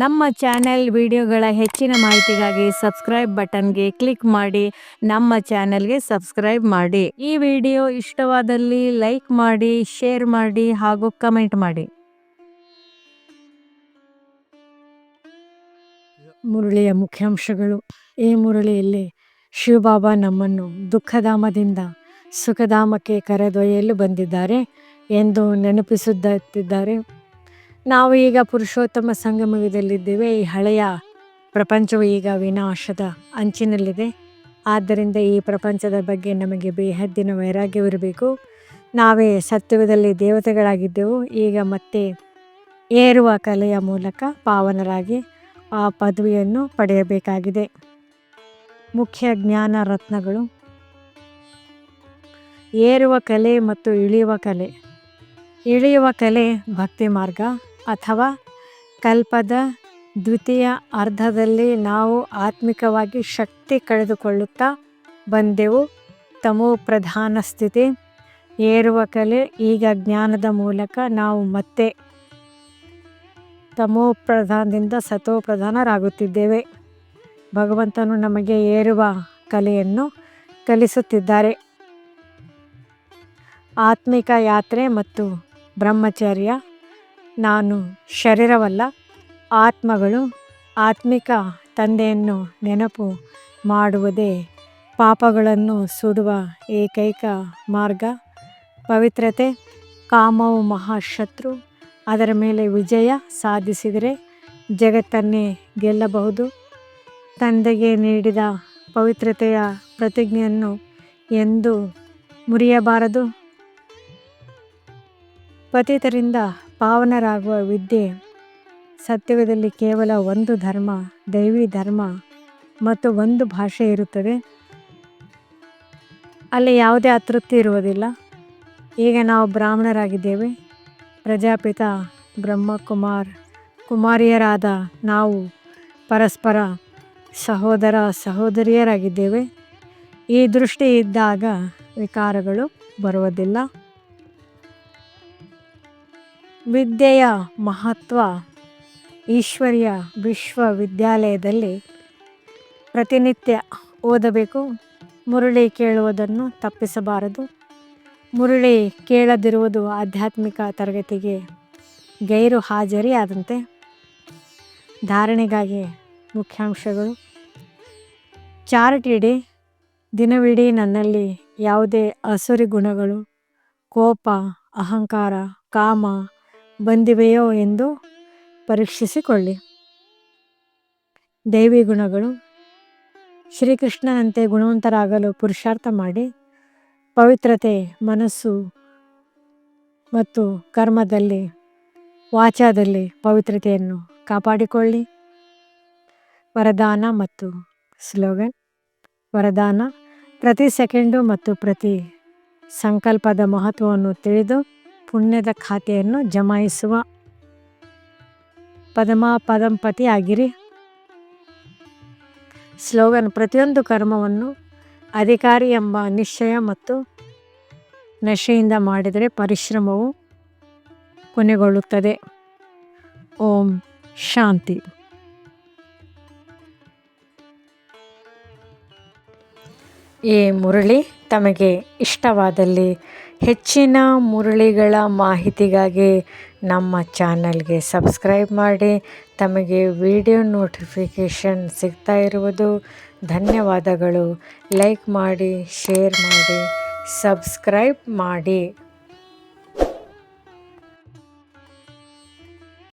ನಮ್ಮ ಚಾನೆಲ್ ವಿಡಿಯೋಗಳ ಹೆಚ್ಚಿನ ಮಾಹಿತಿಗಾಗಿ ಸಬ್ಸ್ಕ್ರೈಬ್ ಬಟನ್ಗೆ ಕ್ಲಿಕ್ ಮಾಡಿ, ನಮ್ಮ ಚಾನೆಲ್ಗೆ ಸಬ್ಸ್ಕ್ರೈಬ್ ಮಾಡಿ. ಈ ವಿಡಿಯೋ ಇಷ್ಟವಾದಲ್ಲಿ ಲೈಕ್ ಮಾಡಿ, ಶೇರ್ ಮಾಡಿ ಹಾಗೂ ಕಮೆಂಟ್ ಮಾಡಿ. ಮುರಳಿಯ ಮುಖ್ಯಾಂಶಗಳು. ಈ ಮುರಳಿಯಲ್ಲಿ ಶಿವಬಾಬಾ ನಮ್ಮನ್ನು ದುಃಖಧಾಮದಿಂದ ಸುಖಧಾಮಕ್ಕೆ ಕರೆದೊಯ್ಯಲು ಬಂದಿದ್ದಾರೆ ಎಂದು ನೆನಪಿಸುತ್ತಿದ್ದಾರೆ. ನಾವು ಈಗ ಪುರುಷೋತ್ತಮ ಸಂಗಮದಲ್ಲಿದ್ದೇವೆ ಈ ಹಳೆಯ ಪ್ರಪಂಚವು ಈಗ ವಿನಾಶದ ಅಂಚಿನಲ್ಲಿದೆ. ಆದ್ದರಿಂದ ಈ ಪ್ರಪಂಚದ ಬಗ್ಗೆ ನಮಗೆ ಬೇಹದ್ದಿನ ವೈರಾಗ್ಯವಿರಬೇಕು. ನಾವೇ ಸತ್ಯದಲ್ಲಿ ದೇವತೆಗಳಾಗಿದ್ದೆವು. ಈಗ ಮತ್ತೆ ಏರುವ ಕಲೆಯ ಮೂಲಕ ಪಾವನರಾಗಿ ಆ ಪದವಿಯನ್ನು ಪಡೆಯಬೇಕಾಗಿದೆ. ಮುಖ್ಯ ಜ್ಞಾನ ರತ್ನಗಳು. ಏರುವ ಕಲೆ ಮತ್ತು ಇಳಿಯುವ ಕಲೆ. ಇಳಿಯುವ ಕಲೆ ಭಕ್ತಿ ಮಾರ್ಗ ಅಥವಾ ಕಲ್ಪದ ದ್ವಿತೀಯ ಅರ್ಧದಲ್ಲಿ ನಾವು ಆತ್ಮಿಕವಾಗಿ ಶಕ್ತಿ ಕಳೆದುಕೊಳ್ಳುತ್ತಾ ಬಂದೆವು. ತಮೋ ಪ್ರಧಾನ ಸ್ಥಿತಿ, ಏರುವ ಕಲೆ, ಈಗ ಜ್ಞಾನದ ಮೂಲಕ ನಾವು ಮತ್ತೆ ತಮೋ ಪ್ರಧಾನದಿಂದ ಸತೋ ಪ್ರಧಾನರಾಗುತ್ತಿದ್ದೇವೆ. ಭಗವಂತನು ನಮಗೆ ಏರುವ ಕಲೆಯನ್ನು ಕಲಿಸುತ್ತಿದ್ದಾರೆ. ಆತ್ಮಿಕ ಯಾತ್ರೆ ಮತ್ತು ಬ್ರಹ್ಮಚರ್ಯ ನಾನು ಶರೀರವಲ್ಲ, ಆತ್ಮಗಳು ಆತ್ಮಿಕ ತಂದೆಯನ್ನು ನೆನಪು ಮಾಡುವುದೇ ಪಾಪಗಳನ್ನು ಸುಡುವ ಏಕೈಕ ಮಾರ್ಗ. ಪವಿತ್ರತೆ, ಕಾಮವು ಮಹಾಶತ್ರು, ಅದರ ಮೇಲೆ ವಿಜಯ ಸಾಧಿಸಿದರೆ ಜಗತ್ತನ್ನೇ ಗೆಲ್ಲಬಹುದು. ತಂದೆಗೆ ನೀಡಿದ ಪವಿತ್ರತೆಯ ಪ್ರತಿಜ್ಞೆಯನ್ನು ಎಂದು ಮುರಿಯಬಾರದು. ಪತಿತರಿಂದ ಪಾವನರಾಗುವ ವಿದ್ಯೆ ಸತ್ಯವದಲ್ಲಿ ಕೇವಲ ಒಂದು ಧರ್ಮ, ದೈವಿ ಧರ್ಮ ಮತ್ತು ಒಂದು ಭಾಷೆ ಇರುತ್ತದೆ. ಅಲ್ಲಿ ಯಾವುದೇ ಅತೃಪ್ತಿ ಇರುವುದಿಲ್ಲ. ಈಗ ನಾವು ಬ್ರಾಹ್ಮಣರಾಗಿದ್ದೇವೆ. ಪ್ರಜಾಪಿತ, ಬ್ರಹ್ಮಕುಮಾರ್, ಕುಮಾರಿಯರಾದ ನಾವು ಪರಸ್ಪರ ಸಹೋದರ, ಸಹೋದರಿಯರಾಗಿದ್ದೇವೆ. ಈ ದೃಷ್ಟಿ ಇದ್ದಾಗ ವಿಕಾರಗಳು ಬರುವುದಿಲ್ಲ. ವಿದ್ಯೆಯ ಮಹತ್ವ ಈಶ್ವರ್ಯ ವಿಶ್ವವಿದ್ಯಾಲಯದಲ್ಲಿ ಪ್ರತಿನಿತ್ಯ ಓದಬೇಕು. ಮುರುಳಿ ಕೇಳುವುದನ್ನು ತಪ್ಪಿಸಬಾರದು. ಮುರುಳಿ ಕೇಳದಿರುವುದು ಆಧ್ಯಾತ್ಮಿಕ ತರಗತಿಗೆ ಗೈರು ಹಾಜರಿಯಾದಂತೆ. ಧಾರಣೆಗಾಗಿ ಮುಖ್ಯಾಂಶಗಳು. ಚಾರ್ಟ್ ಇಡೀ. ದಿನವಿಡೀ ನನ್ನಲ್ಲಿ ಯಾವುದೇ ಅಸುರಿ ಗುಣಗಳು. ಕೋಪ, ಅಹಂಕಾರ, ಕಾಮ ಬಂದಿವೆಯೋ ಎಂದು ಪರೀಕ್ಷಿಸಿಕೊಳ್ಳಿ. ದೈವಿ ಗುಣಗಳು. ಶ್ರೀಕೃಷ್ಣನಂತೆ ಗುಣವಂತರಾಗಲು ಪುರುಷಾರ್ಥ ಮಾಡಿ, ಪವಿತ್ರತೆ, ಮನಸ್ಸು ಮತ್ತು ಕರ್ಮದಲ್ಲಿ, ವಾಚಾದಲ್ಲಿ ಪವಿತ್ರತೆಯನ್ನು ಕಾಪಾಡಿಕೊಳ್ಳಿ. ವರದಾನ ಮತ್ತು ಸ್ಲೋಗನ್. ವರದಾನ, ಪ್ರತಿ ಸೆಕೆಂಡು ಮತ್ತು ಪ್ರತಿ ಸಂಕಲ್ಪದ ಮಹತ್ವವನ್ನು ತಿಳಿದು ಪುಣ್ಯದ ಖಾತೆಯನ್ನು ಜಮಾಯಿಸುವ ಪದಮ ಪದಂಪತಿ ಆಗಿರಿ. ಸ್ಲೋಗನ್, ಪ್ರತಿಯೊಂದು ಕರ್ಮವನ್ನು ಅಧಿಕಾರಿ ಎಂಬ ನಿಶ್ಚಯ ಮತ್ತು ನಶೆಯಿಂದ ಮಾಡಿದರೆ ಪರಿಶ್ರಮವು ಕೊನೆಗೊಳ್ಳುತ್ತದೆ. ಓಂ ಶಾಂತಿ. ಈ ಮುರಳಿ ತಮಗೆ ಇಷ್ಟವಾದಲ್ಲಿ ಹೆಚ್ಚಿನ ಮುರಳಿಗಳ ಮಾಹಿತಿಗಾಗಿ ನಮ್ಮ ಚಾನಲ್ಗೆ ಸಬ್ಸ್ಕ್ರೈಬ್ ಮಾಡಿ. ತಮಗೆ ವಿಡಿಯೋ ನೋಟಿಫಿಕೇಷನ್ ಸಿಗ್ತಾ ಇರುವುದು ಧನ್ಯವಾದಗಳು. ಲೈಕ್ ಮಾಡಿ, ಶೇರ್ ಮಾಡಿ, ಸಬ್ಸ್ಕ್ರೈಬ್ ಮಾಡಿ.